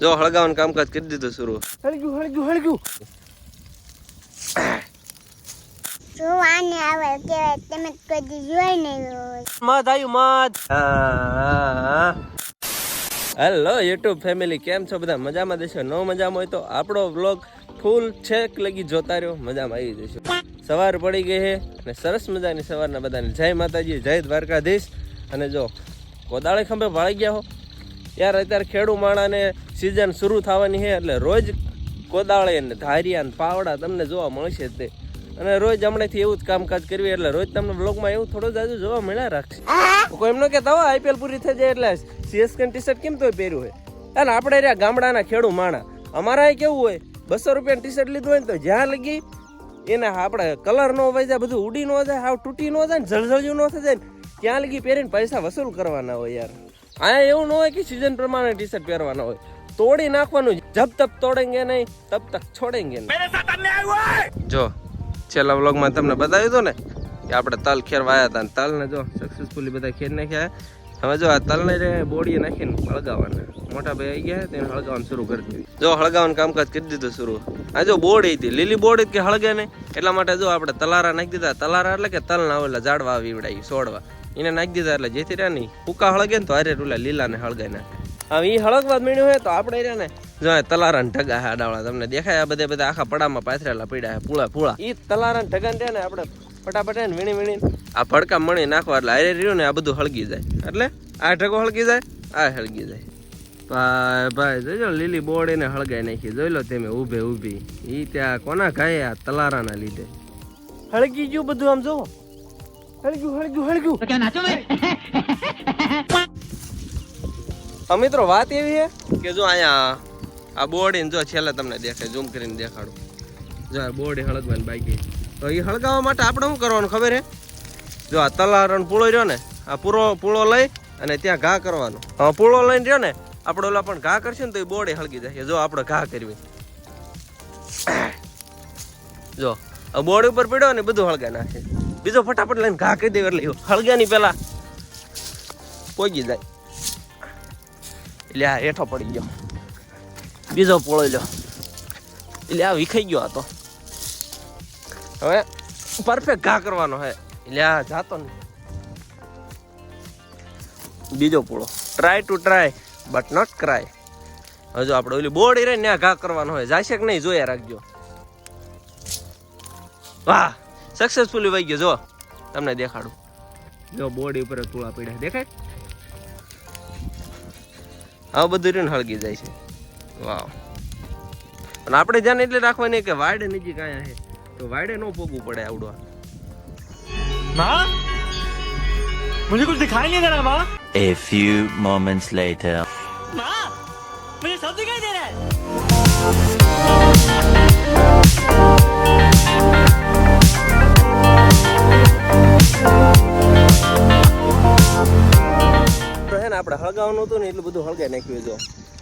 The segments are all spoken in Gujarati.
જો હળગાવાનું કામકાજ કરી દીધું શરૂ. હળગ્યું હળગ્યું હળગ્યું. હેલો યુટ્યુબ ફેમિલી કેમ છો બધા? મજામાં દેશો? નો મજામાં હોય તો આપણો વ્લોગ ફૂલ છેક લગી જોતા રહ્યો. મજામાં આવી જશો સવાર પડી ગઈ છે અને સરસ મજાની સવારના બધાને. જય માતાજી જય દ્વારકાધીશ. અને જો કોદાળે ખંભે ભાળી ગયા હો. યાર, અત્યારે ખેડૂ માણાને સિઝન શરૂ થવાની છે એટલે રોજ કોદાળે ને ધારિયા ને પાવડા તમને જોવા મળશે તે. અને રોજ હમણાંથી એવું જ કામકાજ કરવી એટલે રોજ તમને બ્લોગમાં એવું થોડું જાજુ જોવા મળ્યા રાખશે. કોઈ એમ ન કહેતા હોય આઈપીએલ પૂરી થઈ જાય એટલે સીએસકે ટી શર્ટ કેમ તોય પહેર્યું હોય? અને આપણે રહ્યા ગામડાના ખેડૂ માણા. અમારા કેવું હોય? બસો રૂપિયા ટી શર્ટ લીધું હોય ને તો જ્યાં લગી એને આપણે કલર નો વહી જાય, બધું ઉડી ન જાય, હાવ તૂટી ન જાય ને જળઝળ્યું ન થઈ જાય ત્યાં લગી પહેરીને પૈસા વસૂલ કરવાના હોય યાર. અહીંયા એવું ન હોય કે સિઝન પ્રમાણે ટી શર્ટ પહેરવાના હોય. તોડી નાખવાનું જબ તબ તોડેંગે નહીં તબ તક છોડેંગે નહીં. જો છેલ્લા વ્લોગમાં તમને બતાવ્યું હતું ને કે આપણે તલ ખેરવાયા હતા તલને જો સક્સેસફુલી બધા ખેર નાખ્યા હવે જો આ તલને રે બોડીએ નાખીને હળગાવવાના. મોટા ભાઈ આવી ગયા તેને હળગાવવાનું શરૂ કરી દીધું. જો હળગાવવાનું કામકાજ કરી દીધું શરૂ. આ જો બોડી હતી લીલી બોડી કે હળગે નહીં. એટલા માટે જો આપણે તલારા નાખી દીધા. તલારા એટલે કે તલ ના ઓલા ઝાડવા વીવડાવી સોડવા. એને નાખી દીધા એટલે જેથી રહ્યા નહીં ફૂકા હળગે ને તો અરે રૂલા લીલાને હળગાઈ નાખે. હવે એ હળગવા મીણ્યું હોય તો આપણે રહ્યા ને. જો આ તલારાને ઢગા હે આડાવડા તમને દેખાય આ બધા બધા આખા પડામાં પાથરેલા પડ્યા હે પૂળા પૂળા એ તલારાને રહ્યા ને આપણે ફટાફટ ને વીણી વીણી આ ભડકા મણી નાખવા એટલે હારે રહ્યું ને આ બધું હળગી જાય. એટલે આ ઢગો હળગી જાય આ હળગી જાય. ભાઈ ભાઈ જોજો લીલી બોર્ડ એને હળગાઈ નાખી જોઈ લો તમે ઊભે ઊભી. એ ત્યાં કોના ગાય આ તલારાના લીધે? હળગી ગયું બધું આમ જો હળગ્યું હળગ્યું હળગ્યું. હા મિત્રો વાત એવી છે કે જો અહીંયા આ બોર્ડ જો છેલ્લે તમને દેખાય ઝૂમ કરીને દેખાડું. જો આ બોર્ડ હળગવાની બાકી. તો એ હળગાવવા માટે આપણે શું કરવાનું ખબર હે? જો આ તલારણ પૂળો રહ્યો ને આ પૂરો પૂળો લઈ અને ત્યાં ઘા કરવાનો. હા પૂળો લઈને રહ્યો ને આપણે ઓલા પણ ઘા કરશે ને તો એ બોર્ડે હળગી જશે. જો આપણે ઘા કરવી. જો આ બોર્ડ ઉપર પીડો ને બધું હળગા નાખે. બીજો ફટાફટ લઈને ઘા કરી દેવ એટલે હળગ્યાની પેલા પોગી જાય. એટલે આ હેઠો પડી ગયો. બીજો પોળો લ્યો. એટલે આ વિખાઈ ગયો હતો હવે પરફેક્ટ ઘા કરવાનો હે. એટલે આ જાતો નહીં બીજો પોળો. Try to try but not cry હજુ આપણે ઓલી બોર્ડ રહી ને ઘા કરવાનો હોય. જાય છે કે નહીં, જોયા રાખજો. વાહ! સક્સેસફુલી વહી ગયો જો. તમને દેખાડું. જો બોડી ઉપર પૂળા પડ્યા. દેખાય? આ બધું રીણ હળગી જાય છે. વાવ. અને આપણે ધ્યાન એટલે રાખવાની કે વાડે નજીક કાંઈ છે. તો વાડે ન પોગવું પડે આવડવા. માં? મને કુછ દિખાઈ નહીં દે રહા A few moments later.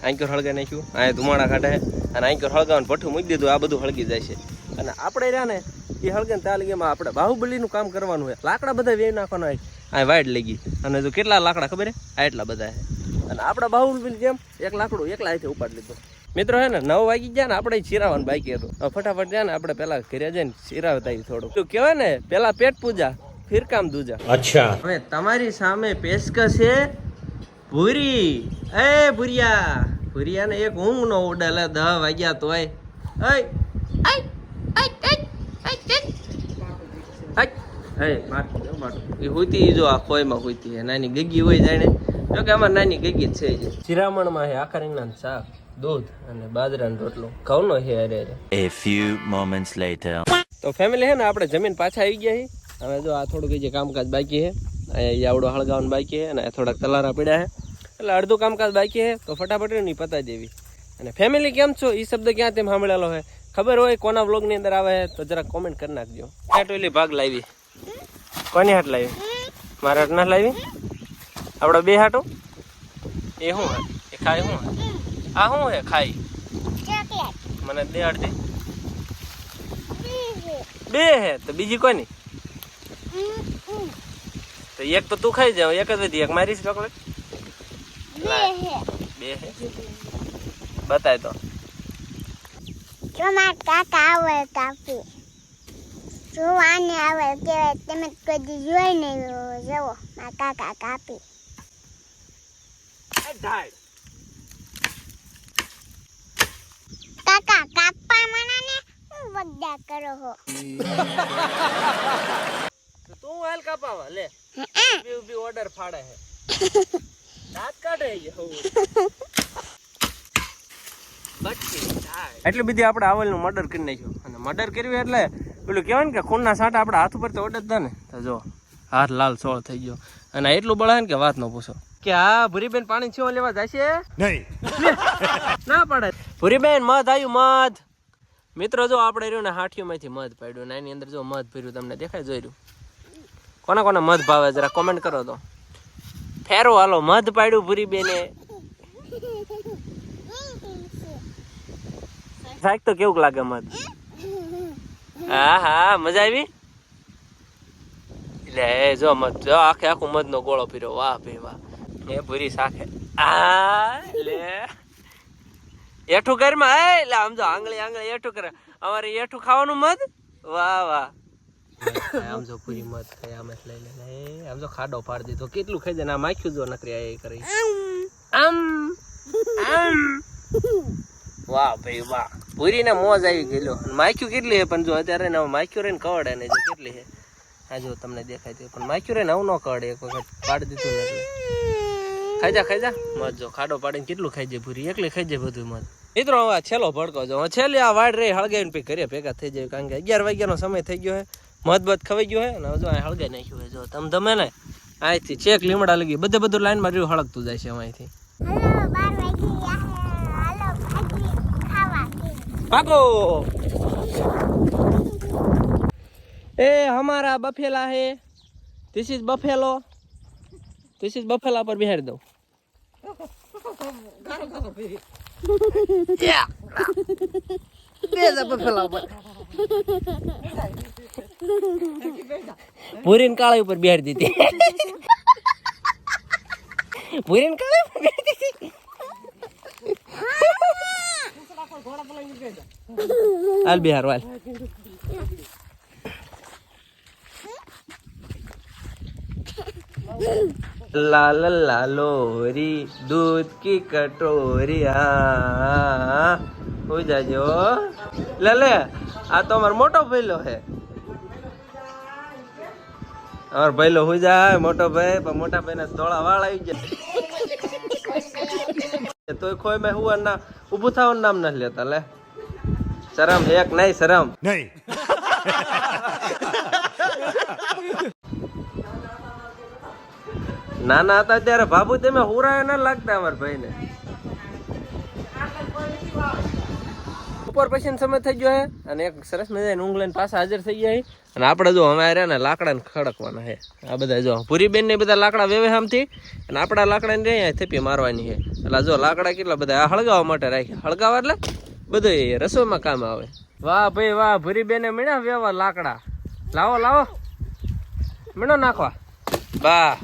આંકર હળગાવી નાખ્યું. આ ધુમાડા કાઢે અને આંકર હળગાવાનું ભઠ્ઠું મૂકી દીધું. આ બધું હળગી જાય છે. અને આપણે રહ્યા ને એ હળગે ને ત્યાં એમાં આપણે બાહુબલીનું કામ કરવાનું હોય લાકડા બધા વેવ નાખવાના હોય આ વાઇડ લઈ ગઈ. અને જો કેટલા લાકડા ખબર હે આ એટલા બધા છે. અને આપણા બાહુબલી જેમ એક લાકડું એકલા હાથે ઉપાડી લીધું. મિત્રો હે ને નવ વાગી ગયા ને આપણે ચીરાવાનું બાકી હતું. ફટાફટ જાય ને આપણે પેલા ઘરે જઈને ચીરાવતા થોડું. તો કહેવાય ને પેલા પેટ પૂજા ફિરકામ દૂજા અચ્છા. હવે તમારી સામે પેશક છે ભૂરી. એ ભૂરિયા. ભૂરિયાને એક ઊંઘ નો ઉડેલે દહ વાગ્યા તોય હે એ હુતી જો આ ખોયમાં હુતી હે નાની ગગી હોય જાણે. જો કે આમાં નાની ગગી જ છે જે શિરામણમાં હે આખા રીંગણા શાક દૂધ અને બાજરાનો રોટલો. ઘઉંનો હે અરે અરે. A few moments later. તો ફેમિલી હે ને આપણે જમીન પાછા આવી ગયા હી. હવે જો આ થોડુંક જે કામકાજ બાકી હે. અહીંયા આવડો હળગાવાનું બાકી હે અને આ થોડાક તલારા પડ્યા છે એટલે અડધું કામકાજ બાકી છે તો ફટાફટ નહીં પતાવી દેવી. અને ફેમિલી કેમ છો? એ શબ્દ ક્યાં તેમ સાંભળેલો હોય ખબર હોય કોના વ્લોગની અંદર આવે છે તો જરા કોમેન્ટ કરી નાખજો. ક્યાં ટોલી ભાગ લાવી? કોની હાટ લાવી? મારા હાટ ના લાવી? આપડે બે હાટો? એ શું હે એ ખાય શું હે આ શું હે ખાઈ મને દે. બે હે તો બીજી કોની? તો એક તો તું ખાઈ જાવ એક જ વધી એક મારી ચોકલેટ? બે બે બતાય તો. જો મારા કાકા આવે કાપી જો આવે કહેવાય તમે કદી જોઈ નહીં જવો મારા કાકા કાપી. કાકા કાપા મને ને હું બધા કરો હો. તું હાલ કાપાવા લે. ઓર્ડર ફાડે હે. એટલી બધી આપણે આવલનું મર્ડર કરી નાખ્યું. અને મર્ડર કર્યું એટલે પેલું કહેવાય ને કે ખૂનના સાંટા આપણા હાથ ઉપર તો ઓડે જ ને તો જો હાથ લાલ સોળ થઈ ગયો. અને આ એટલું બળાય ને કે વાત ન પૂછો. કે હા ભૂરીબેન પાણી છીઓ લેવા જશે? નહીં. ના પડે. ભૂરીબેન મધ આવ્યું મધ. મિત્રો જો આપણે રહ્યું ને હાઠીઓમાંથી મધ પાડ્યું ને એની અંદર જો મધ ભર્યું તમને દેખાય જોઈ રહ્યું. કોના કોના મધ ભાવે જરા કોમેન્ટ કરો તો. ફેરો હાલો, મધ પાડ્યું ભૂરીબેને શાક તો કેવું લાગે મધ? હા હા, મજા આવી? એટલે જો મધ, જો આખે આખું મધ નો ગોળો પીરો. વાહ, ભાઈ, વાહ. એ ભૂરી શાખે. આ, લે. એઠું કરમાં એ એટલે આમ જો આંગળી આંગળી એઠું કરે. અમારે એઠું ખાવાનું મધ? વાહ વાહ. આમ જો પૂરી મત થઈ આમ એટલે લઈ લે આમ જો ખાડો પાડી દીધો. કેટલું ખાઈ જાય માખ્યું જો નકરી આ કરી. આમ. આમ. વાહ ભાઈ વાહ. પૂરીને મોજ આવી ગયેલો. માખ્યું કેટલી હે પણ જો અત્યારે ને માખ્યું રહીને કવડે ને જો કેટલી હે આ જો તમને દેખાય છે. પણ માખ્યું રહીને આવું ન કવડે એક વખત પાડી દીધું એટલે. ખાઈ જા, ખાઈ ખાડો પાડીને કેટલું ખાઈ જાય પૂરી. એકલી ખાઈ જાય બધું મત મિત્રો, હવે છેલ્લો ભડકો જો. છેલ્લી આ વાડ રે હળગાવીને પછી ઘરે ભેગા થઈ જાય. કારણ કે અગિયાર વાગ્યાનો સમય થઈ ગયો હે મધ બધ ખવાઈ ગયો હે અને હજુ આ હળગાઈ નાખ્યું હે જો તમે તમે ને અહીંથી ચેક લીમડા લગી બધે બધું લાઈનમાં રહ્યું હળગતું જાય છે અહીંથી ભાગો! એ હમારા બફેલા હે. This is buffalo this is buffalo પર બિહારી દઉં. Yeah. ઉપર પૂરીને કાળી ઉપર બિહારી દીધી પૂરીને કાળી ઉપર બિહારી દીધી હાલ બિહાર હાલ લાલ લાલોરી દૂધ કી કટોરી હા હો જાજો લે લે આ તો અમારો મોટો ભૈલો હે અમારો ભૈલો હું જાય મોટો ભાઈ પણ મોટા ભાઈ ને ધોળા વાળ આવી જાય તોય કોઈ મેં હું ના ઊભું થવાનું નામ નથી લેતા લે. શરમ એક નહીં શરમ. નહીં. નાના હતા ત્યારે બાબુ તમે હુરાય ના લાગતા અમારા ભાઈને. બપોર પછી સમય થઈ ગયો હે. અને એક સરસ મજાની ઊંઘ લઈને પાછા હાજર થઈ ગયા અને આપણે જો અમે રહ્યા ને લાકડા ને ખડકવાના છે આ બધા જો પૂરી બેન ને બધા લાકડા વેવે આમથી અને આપણા લાકડા ને અહીંયા થેપી મારવાની છે એટલે જો લાકડા કેટલા બધા હળગાવવા માટે રાખ્યા. હળગાવવા એટલે બધું રસોઈમાં કામ આવે. વાહ ભાઈ વાહ ભૂરી બેને મળ્યા વેવા લાકડા. લાવો લાવો. મીણો નાખવા. વાહ.